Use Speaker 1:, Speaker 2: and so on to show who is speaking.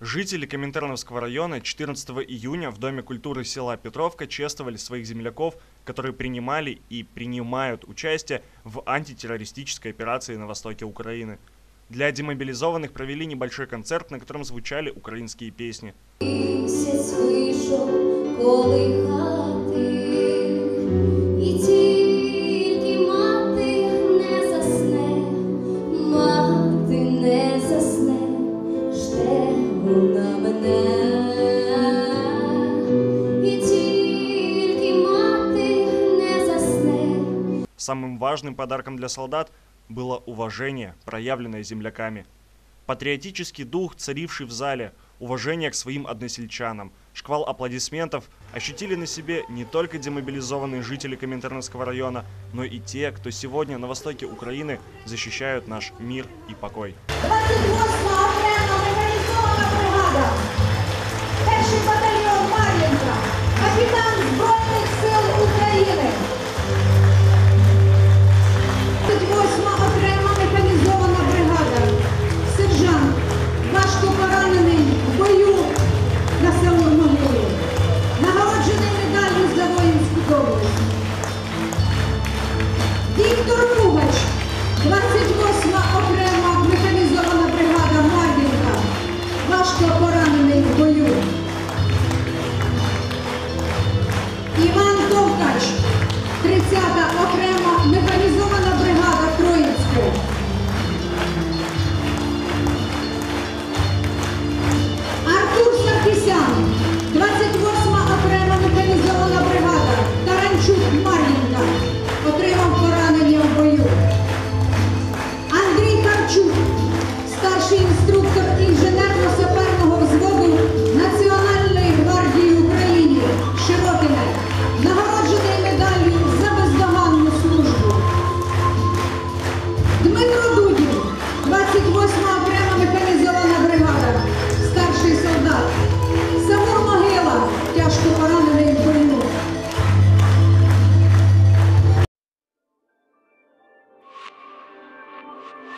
Speaker 1: Жители Коминтерновского района 14 июня в Доме культуры села Петровка чествовали своих земляков, которые принимали и принимают участие в антитеррористической операции на востоке Украины. Для демобилизованных провели небольшой концерт, на котором звучали украинские песни.
Speaker 2: Місяць
Speaker 1: Самым важным подарком для солдат было уважение, проявленное земляками. Патриотический дух, царивший в зале, уважение к своим односельчанам, шквал аплодисментов ощутили на себе не только демобилизованные жители Коминтерновского района, но и те, кто сегодня на востоке Украины защищают наш мир и покой.
Speaker 3: 28-ма окрема механізована бригада.